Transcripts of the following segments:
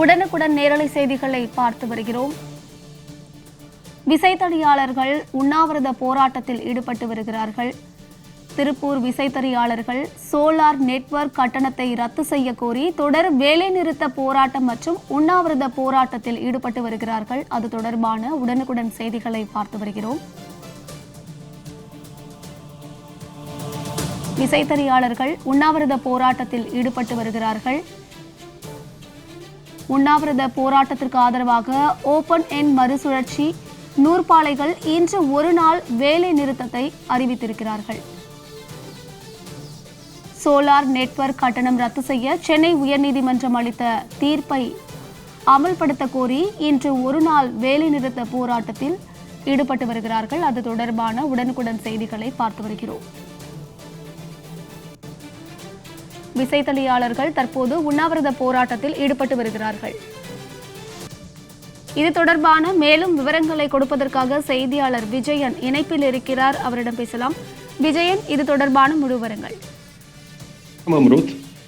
உடனுக்குடன் நேரலை செய்திகளை பார்த்து வருகிறோம். விசைத்தறியாளர்கள் உண்ணாவிரத போராட்டத்தில் ஈடுபட்டு வருகிறார்கள். திருப்பூர் விசைத்தறியாளர்கள் சோலார் நெட்வொர்க் கட்டணத்தை ரத்து செய்ய கோரி தொடர் வேலைநிறுத்த போராட்டம் மற்றும் உண்ணாவிரத போராட்டத்தில் ஈடுபட்டு வருகிறார்கள். அது தொடர்பான உடனுக்குடன் செய்திகளை பார்த்து வருகிறோம். விசைத்தறியாளர்கள் உண்ணாவிரத போராட்டத்தில் ஈடுபட்டு வருகிறார்கள். உண்ணாவிரத போராட்டத்திற்கு ஆதரவாக ஓபன் என் மறுசுழற்சி நூற்பாலைகள் இன்று ஒரு நாள் வேலை நிறுத்தத்தை அறிவித்திருக்கிறார்கள். சோலார் நெட்வொர்க் கட்டணம் ரத்து செய்ய சென்னை உயர்நீதிமன்றம் அளித்த தீர்ப்பை அமல்படுத்த கோரி இன்று ஒரு நாள் வேலை நிறுத்த போராட்டத்தில் ஈடுபட்டு வருகிறார்கள். அது தொடர்பான உடனுக்குடன் செய்திகளை பார்த்து வருகிறோம். விசைத்தறியாளர்கள் தற்போது உண்ணாவிரத போராட்டத்தில் ஈடுபட்டு வருகிறார்கள். இது தொடர்பான மேலும் விவரங்களை கொடுப்பதற்காக செய்தியாளர் விஜயன் இணைப்பில் இருக்கிறார். அவரிடம் பேசலாம். விஜயன் இது தொடர்பான முழு விவரங்கள்.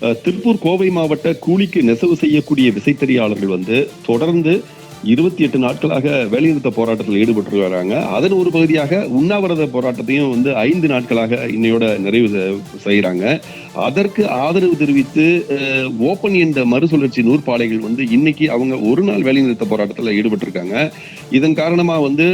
அஹ், திருப்பூர் கோவை மாவட்ட கூலிக்கு நெசவு செய்யக்கூடிய விசைத்தறியாளர்கள் வந்து தொடர்ந்து இருபத்தி எட்டு நாட்களாக வேலைநிறுத்த போராட்டத்தில் ஈடுபட்டு வராங்க. அதன் ஒரு பகுதியாக உண்ணாவிரத போராட்டத்தையும் வந்து ஐந்து நாட்களாக இன்னையோட நிறைவு செ- அதற்கு ஆதரவு தெரிவித்து ஓப்பன் என்ற மறுசுழற்சி நூற்பாலைகள் வந்து இன்னைக்கு அவங்க ஒரு நாள் வேலைநிறுத்த போராட்டத்தில் ஈடுபட்டிருக்காங்க. இதன் காரணமாக வந்து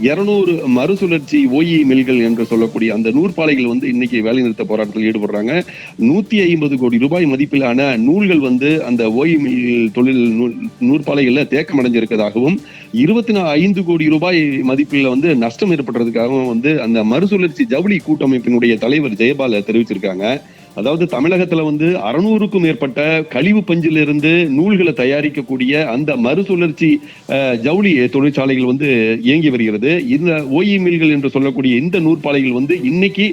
இருநூறு மறுசுழற்சி ஓஇ மில்கள் என்று சொல்லக்கூடிய அந்த நூற்பாலைகள் வந்து இன்னைக்கு வேலைநிறுத்த போராட்டத்தில் ஈடுபடுறாங்க. நூத்தி ஐம்பது கோடி ரூபாய் மதிப்பிலான நூல்கள் வந்து அந்த ஓய்வு மில் தொழில் நூல் தேக்க தேக்கம் அடைஞ்சிருக்கதாகவும் இருபத்தி ஐந்து கோடி ரூபாய் மதிப்பில் வந்து நஷ்டம் ஏற்படுறதுக்காகவும் வந்து அந்த மறுசுழற்சி ஜவுளி கூட்டமைப்பினுடைய தலைவர் ஜெயபால தெரிவிச்சிருக்காங்க. அதாவது தமிழகத்துல வந்து அறுநூறுக்கும் மேற்பட்ட கழிவு பஞ்சிலிருந்து நூல்களை தயாரிக்கக்கூடிய அந்த மறுசுழற்சி ஜவுளி தொழிற்சாலைகள் வந்து இயங்கி வருகிறது. இந்த ஓஇ மில்கள் என்று சொல்லக்கூடிய இந்த நூற்பாலைகள் வந்து இன்னைக்கு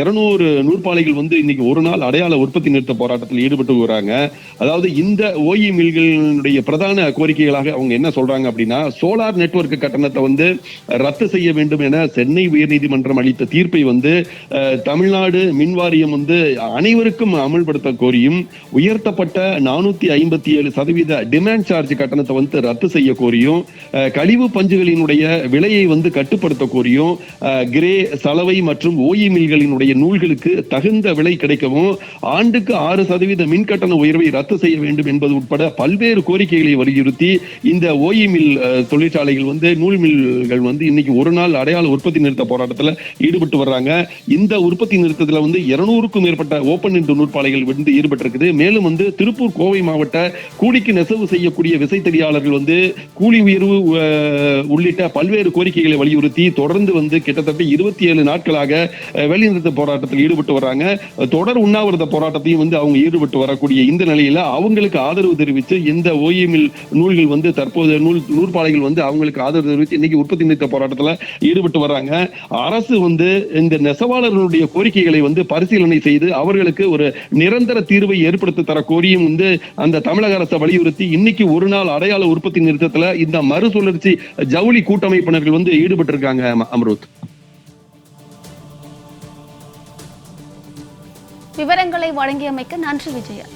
இருநூறு நூற்பாலைகள் வந்து இன்னைக்கு ஒரு நாள் அடையாள உற்பத்தி நிறுத்த போராட்டத்தில் ஈடுபட்டு வராங்க. அதாவது இந்த ஓஇ மில்களுடைய பிரதான கோரிக்கைகளாக அவங்க என்ன சொல்றாங்க அப்படின்னா சோலார் நெட்ஒர்க் கட்டணத்தை வந்து ரத்து செய்ய வேண்டும் என சென்னை உயர்நீதிமன்றம் அளித்த தீர்ப்பை வந்து தமிழ்நாடு மின்வாரி வாரியம் வந்து அனைவருக்கும் அமல்படுத்த கோரியும் உயர்த்தப்பட்ட நானூத்தி ஐம்பத்தி ஏழு சதவீத டிமாண்ட் சார்ஜ் கட்டணத்தை வந்து ரத்து செய்ய கோரியும் கழிவு பஞ்சுகளினுடைய விலையை வந்து கட்டுப்படுத்த கோரியும் கிரே சலவை மற்றும் ஓஇ மில்களினுடைய நூல்களுக்கு தகுந்த விலை கிடைக்கவும் ஆண்டுக்கு ஆறு சதவீத மின் கட்டண உயர்வை ரத்து செய்ய வேண்டும் என்பது உட்பட பல்வேறு கோரிக்கைகளை வலியுறுத்தி இந்த ஓஇ மில் தொழிற்சாலைகள் வந்து நூல் மில்கள் வந்து இன்னைக்கு ஒரு நாள் அடையாள உற்பத்தி நிறுத்த போராட்டத்தில் ஈடுபட்டு வர்றாங்க. இந்த உற்பத்தி நிறுத்தத்தில் வந்து இருநூறுக்கும் மேற்பட்ட ஓப்பன் இன்டு நூற்பாலைகள் வந்து ஈடுபட்டிருக்குது. மேலும் வந்து திருப்பூர் கோவை மாவட்ட கூலிக்கு நெசவு செய்யக்கூடிய விசைத்தறியாளர்கள் வந்து கூலி உயர்வு உள்ளிட்ட பல்வேறு கோரிக்கைகளை வலியுறுத்தி தொடர்ந்து வந்து கிட்டத்தட்ட இருபத்தி ஏழு நாட்களாக வேலைநிறுத்த போராட்டத்தில் ஈடுபட்டு வராங்க தொடர் உண்ணாவிரத போராட்டத்தையும் வந்து அவங்க ஈடுபட்டு வரக்கூடிய இந்த நிலையில அவங்களுக்கு ஆதரவு தெரிவித்து இந்த ஓஎம்எல் நூல்கள் வந்து தற்போது நூல் நூற்பாலைகள் வந்து அவங்களுக்கு ஆதரவு தெரிவித்து இன்னைக்கு உற்பத்தி நிறுத்த போராட்டத்தில் ஈடுபட்டு வர்றாங்க. அரசு வந்து இந்த நெசவாளர்களுடைய கோரிக்கைகளை வந்து பரிசு பரிசீலனை செய்து அவர்களுக்கு ஒரு நிரந்தர தீர்வை ஏற்படுத்தி தர கோரியும் வந்து அந்த தமிழக அரசை வலியுறுத்தி இன்னைக்கு ஒரு நாள் அடையாள உற்பத்தி நிறுத்தத்துல இந்த மறுசுழற்சி ஜவுளி கூட்டமைப்பினர்கள் வந்து ஈடுபட்டு இருக்காங்க அம்ருத். விவரங்களை வழங்கியமைக்கு நன்றி விஜயன்